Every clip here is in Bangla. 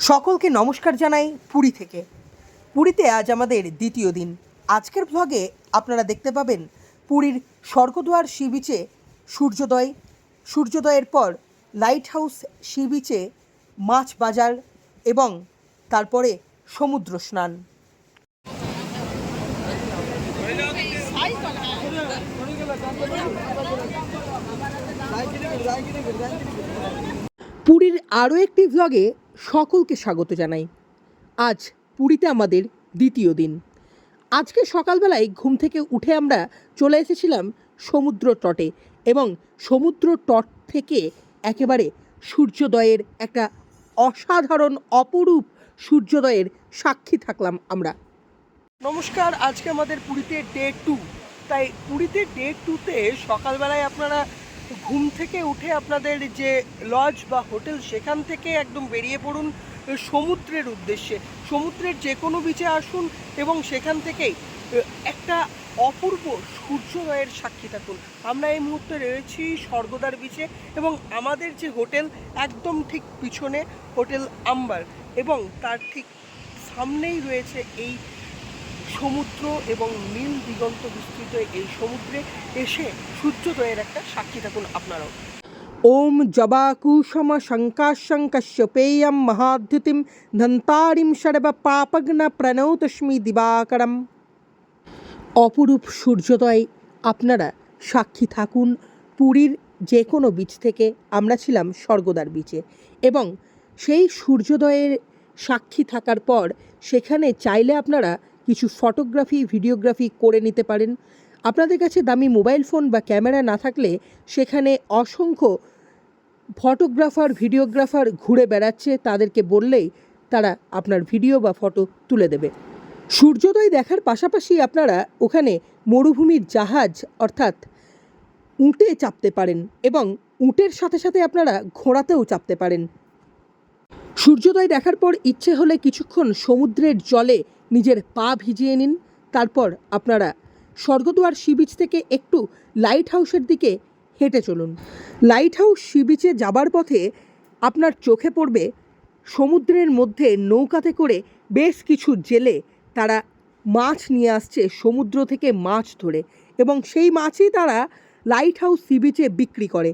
সকলকে নমস্কার জানাই পুরী থেকে। পুরীতে আজ আমাদের দ্বিতীয় দিন। আজকের ভ্লগে আপনারা দেখতে পাবেন পুরীর স্বর্গদুয়ার সি বিচে সূর্যোদয়। সূর্যোদয়ের পর লাইট হাউস সি বিচে মাছ বাজার এবং তারপরে সমুদ্র স্নান। পুরীর আরও একটি ভ্লগে সকলকে স্বাগত জানাই। আজ পুরীতে আমাদের দ্বিতীয় দিন। আজকে সকালবেলায় ঘুম থেকে উঠে আমরা চলে এসেছিলাম সমুদ্র তটে এবং সমুদ্র তট থেকে একেবারে সূর্যোদয়ের একটা অসাধারণ, অপরূপ সূর্যোদয়ের সাক্ষী থাকলাম আমরা। নমস্কার, আজকে আমাদের পুরীতে ডে টু তাই পুরীতে ডে টুতে সকালবেলায় আপনারা ঘুম থেকে উঠে আপনাদের যে লজ বা হোটেল সেখান থেকে একদম বেরিয়ে পড়ুন সমুদ্রের উদ্দেশ্যে। সমুদ্রের যে কোনো বিচে আসুন এবং সেখান থেকেই একটা অপূর্ব সূর্যোদয়ের সাক্ষী থাকুন। আমরা এই মুহূর্তে রয়েছি স্বর্গদার বিচে এবং আমাদের যে হোটেল একদম ঠিক পিছনে হোটেল আম্বার এবং তার ঠিক সামনেই রয়েছে এই সমুদ্র এবং নীল দিগন্ত বিস্তৃত এই সমুদ্রে এসে সূর্যোদয়ের একটা সাক্ষী থাকুন আপনারাও। ওম জবাকুসম শঙ্কাশং কশ্যপেয়ম মহাদ্যুতিম ধন্তারিম সর্ব পাপগ্ন প্রণৌতস্মি দিবাকরম। অপরূপ সূর্যোদয়, আপনারা সাক্ষী থাকুন পুরীর যে কোনো বিচ থেকে, আমরা ছিলাম স্বর্গদার বীচে এবং সেই সূর্যোদয়ের সাক্ষী থাকার পর, সেখানে চাইলে আপনারা কিছু ফটোগ্রাফি ভিডিওগ্রাফি করে নিতে পারেন। আপনাদের কাছে দামি মোবাইল ফোন বা ক্যামেরা না থাকলে সেখানে অসংখ্য ফটোগ্রাফার ভিডিওগ্রাফার ঘুরে বেড়াচ্ছে। তাদেরকে বললেই তারা আপনার ভিডিও বা ফটো তুলে দেবে। সূর্যোদয় দেখার পাশাপাশি আপনারা ওখানে মরুভূমির জাহাজ অর্থাৎ উঁটে চাপতে পারেন এবং উঁটের সাথে সাথে আপনারা ঘোড়াতেও চাপতে পারেন। সূর্যোদয় দেখার পর ইচ্ছে হলে কিছুক্ষণ সমুদ্রের জলে নিজের পা ভিজিয়ে নিন। তারপর আপনারা স্বর্গদুয়ার সি বিচ থেকে একটু লাইট হাউসের দিকে হেঁটে চলুন। লাইট হাউস সি বিচে যাবার পথে আপনার চোখে পড়বে সমুদ্রের মধ্যে নৌকাতে করে বেশ কিছু জেলে তারা মাছ নিয়ে আসছে সমুদ্র থেকে মাছ ধরে এবং সেই মাছই তারা লাইট হাউস সি বিচে বিক্রি করে।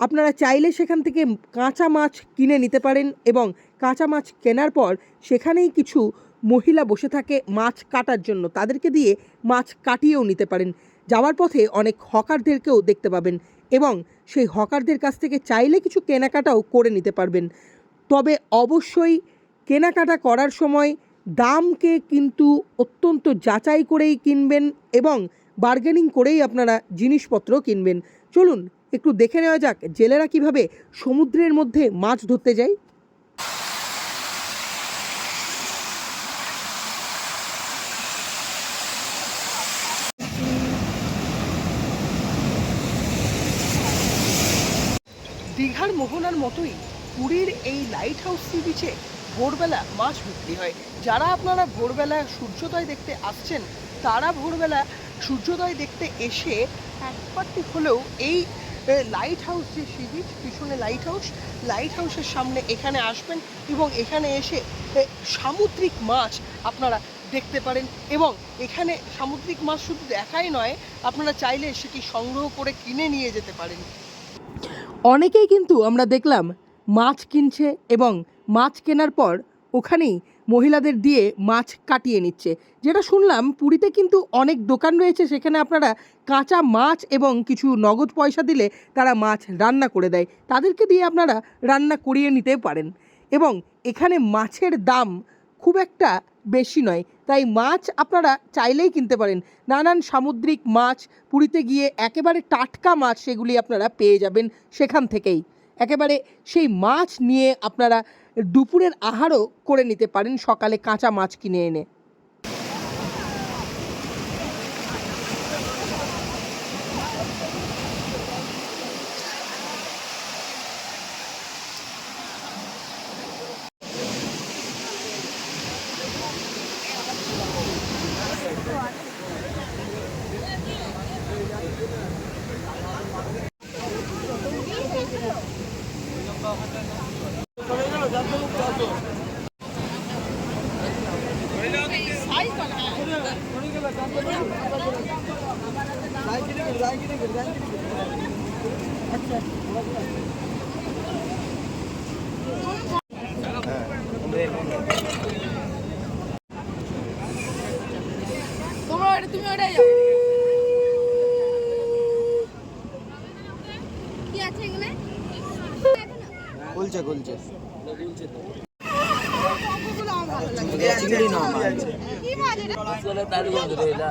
আপনারা চাইলে সেখান থেকে কাঁচা মাছ কিনে নিতে পারেন এবং কাঁচা মাছ কেনার পর সেখানেই কিছু মহিলা বসে থাকে মাছ কাটার জন্য। তাদেরকে দিয়ে মাছ কাটিয়েও নিতে পারেন। যাওয়ার পথে অনেক হকারদেরকেও দেখতে পাবেন এবং সেই হকারদের কাছ থেকে চাইলে কিছু কেনাকাটাও করে নিতে পারবেন। তবে অবশ্যই কেনাকাটা করার সময় দামকে কিন্তু অত্যন্ত যাচাই করেই কিনবেন এবং বার্গেনিং করেই আপনারা জিনিসপত্র কিনবেন। চলুন, একটু দেখে নেওয়া যাক, জেলেরা কীভাবে সমুদ্রের মধ্যে মাছ ধরতে যায়? মোহনার মতোই পুরীর এই লাইট হাউস সি বিচে ভোরবেলা মাছ বিক্রি হয়। যারা আপনারা ভোরবেলা সূর্যোদয় দেখতে আসছেন, তারা ভোরবেলা সূর্যোদয় দেখতে এসে একবারটি হলেও এই লাইট হাউস যে সি বিচ পিছনে লাইট হাউস লাইট হাউসের সামনে এখানে আসবেন এবং এখানে এসে সামুদ্রিক মাছ আপনারা দেখতে পারেন এবং এখানে সামুদ্রিক মাছ শুধু দেখাই নয়, আপনারা চাইলে সেটি সংগ্রহ করে কিনে নিয়ে যেতে পারেন। অনেকেই কিন্তু আমরা দেখলাম মাছ কিনছে এবং মাছ কেনার পর ওখানেই মহিলাদের দিয়ে মাছ কাটিয়ে নিচ্ছে। যেটা শুনলাম পুরীতে কিন্তু অনেক দোকান রয়েছে সেখানে আপনারা কাঁচা মাছ এবং কিছু নগদ পয়সা দিলে তারা মাছ রান্না করে দেয়। তাদেরকে দিয়ে আপনারা রান্না করিয়ে নিতে পারেন। এবং এখানে মাছের দাম খুব একটা বেশি নয়। তাই মাছ আপনারা চাইলেই কিনতে পারেন। নানান সামুদ্রিক মাছ, পুরীতে গিয়ে একেবারে টাটকা মাছ সেগুলি আপনারা পেয়ে যাবেন সেখান থেকেই। একেবারে সেই মাছ নিয়ে আপনারা দুপুরের আহারও করে নিতে পারেন সকালে কাঁচা মাছ কিনে এনে। তোমরা ওটা তুমি ওটাই যাও কি আছে এখানে গুলছে গুলছে চিংড়ি না কি মাছ এটা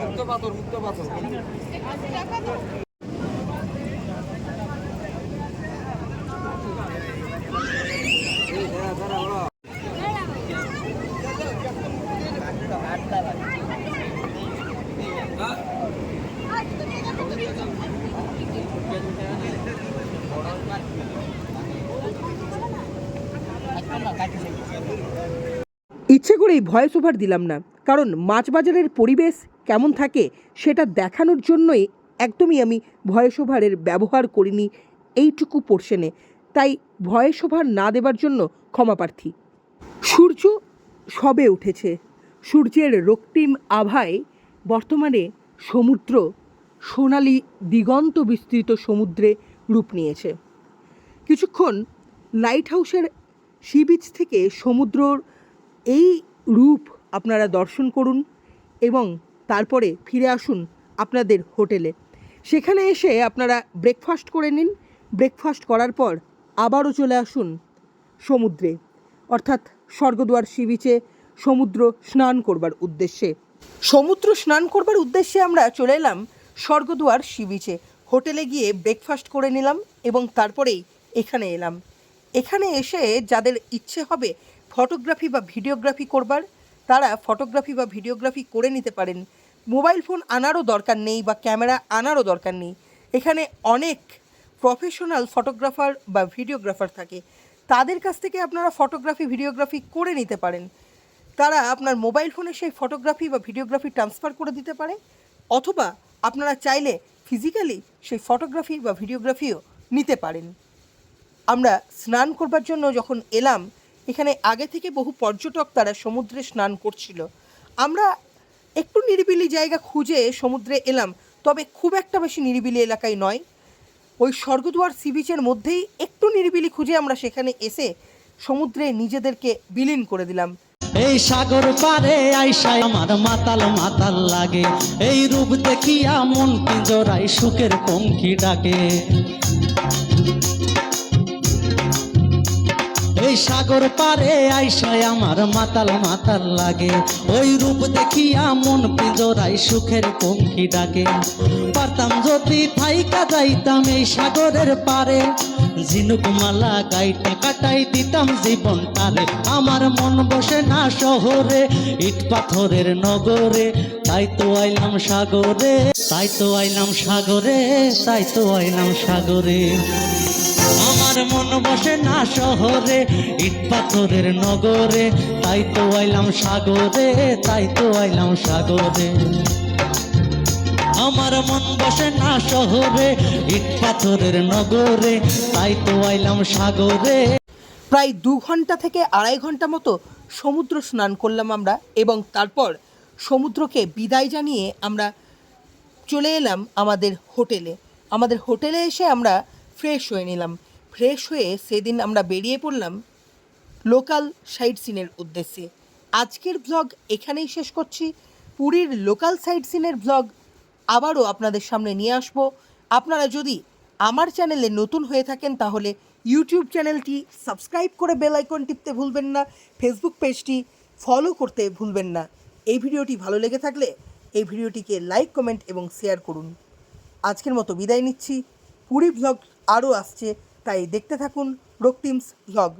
মুক্ত পাথর মুক্ত পাথর। ইচ্ছে করেই ভয়েস ওভার দিলাম না, কারণ মাছ বাজারের পরিবেশ কেমন থাকে সেটা দেখানোর জন্যই একদমই আমি ভয়েস ওভারের ব্যবহার করিনি এইটুকু পোর্শনে তাই ভয়েস ওভার না দেবার জন্য ক্ষমা প্রার্থী। সূর্য সবে উঠেছে। সূর্যের রক্তিম আভায় বর্তমানে সমুদ্র সোনালি দিগন্ত বিস্তৃত সমুদ্রে রূপ নিয়েছে। কিছুক্ষণ লাইট হাউসের সি বিচ থেকে সমুদ্রর এই রূপ আপনারা দর্শন করুন এবং তারপরে ফিরে আসুন আপনাদের হোটেলে। সেখানে এসে আপনারা ব্রেকফাস্ট করে নিন। ব্রেকফাস্ট করার পর আবারও চলে আসুন সমুদ্রে, অর্থাৎ স্বর্গদুয়ার সি বিচে সমুদ্র স্নান করবার উদ্দেশ্যে। সমুদ্র স্নান করবার উদ্দেশ্যে আমরা চলে এলাম স্বর্গদুয়ার সি বিচে হোটেলে গিয়ে ব্রেকফাস্ট করে নিলাম এবং তারপরেই এখানে এলাম। এখানে এসে যাদের ইচ্ছে হবে ফটোগ্রাফি বা ভিডিওগ্রাফি করবার, তারা ফটোগ্রাফি বা ভিডিওগ্রাফি করে নিতে পারেন। মোবাইল ফোন আনারও দরকার নেই বা ক্যামেরা আনারও দরকার নেই। এখানে অনেক প্রফেশনাল ফটোগ্রাফার বা ভিডিওগ্রাফার থাকে। তাদের কাছ থেকে আপনারা ফটোগ্রাফি ভিডিওগ্রাফি করে নিতে পারেন। তারা আপনার মোবাইল ফোনে সেই ফটোগ্রাফি বা ভিডিওগ্রাফি ট্রান্সফার করে দিতে পারে। অথবা আপনারা চাইলে ফিজিক্যালি সেই ফটোগ্রাফি বা ভিডিওগ্রাফিও নিতে পারেন। আমরা স্নান করবার জন্য যখন এলাম, এখানে আগে থেকে বহু পর্যটক তারা সমুদ্রে স্নান করছিল। আমরা একটু নিরিবিলি জায়গা খুঁজে সমুদ্রে এলাম, তবে খুব একটা বেশি নিরিবিলি এলাকায় নয়। ওই স্বর্গদুয়ার সি বিচের মধ্যেই একটু নিরিবিলি খুঁজে আমরা সেখানে এসে সমুদ্রে নিজেদেরকে বিলীন করে দিলাম। এই সাগর পারে আইসায় আমার মাতাল মাতাল লাগে। এই রূপ দেখিয়া মন পিঞ্জরাই সুখের পঙ্খী ডাকে। এই সাগর পারে আইসায় আমার মাতাল মাতাল লাগে। ওই রূপ দেখিয়া মন পিঞ্জরাই সুখের পঙ্খী ডাকে। পারতাম যদি থাইকা যাইতাম এই সাগরের পারে। ঝিনুক মালা গাইটা কাটাই দিতাম জীবন জীবনটারে আমার মন বসে না শহরে, ইট পাথরের নগরে। তাই তো আইলাম সাগরে, তাই তো আইলাম সাগরে, তাই তো আইলাম সাগরে। আমার মন বসে না শহরে, ইট পাথরের নগরে। তাই তো আইলাম সাগরে, তাই তো আইলাম সাগরে। আমার মন বসে না শহরে, ইট পাথরের নগরে, তাই তো আইলাম সাগরে। প্রায় দু ঘণ্টা থেকে আড়াই ঘণ্টা মতো সমুদ্র স্নান করলাম আমরা, এবং তারপর সমুদ্রকে বিদায় জানিয়ে আমরা চলে এলাম আমাদের হোটেলে। আমাদের হোটেলে এসে আমরা ফ্রেশ হয়ে নিলাম। ফ্রেশ হয়ে সেদিন আমরা বেরিয়ে পড়লাম লোকাল সাইট সিনের উদ্দেশ্যে। আজকের ব্লগ এখানেই শেষ করছি। পুরীর লোকাল সাইট সিনের ব্লগ আবারও আপনাদের সামনে নিয়ে আসব। আপনারা যদি আমার চ্যানেলে নতুন হয়ে থাকেন তাহলে ইউটিউব চ্যানেলটি সাবস্ক্রাইব করে বেল আইকন টিপতে ভুলবেন না ফেসবুক পেজটি ফলো করতে ভুলবেন না। এই ভিডিওটি ভালো লেগে থাকলে এই ভিডিওটিকে লাইক কমেন্ট এবং শেয়ার করুন। আজকের মতো বিদায় নিচ্ছি। পুরী ভ্লগ আরও আসছে। তাই দেখতে থাকুন রক্তিমস ভ্লগ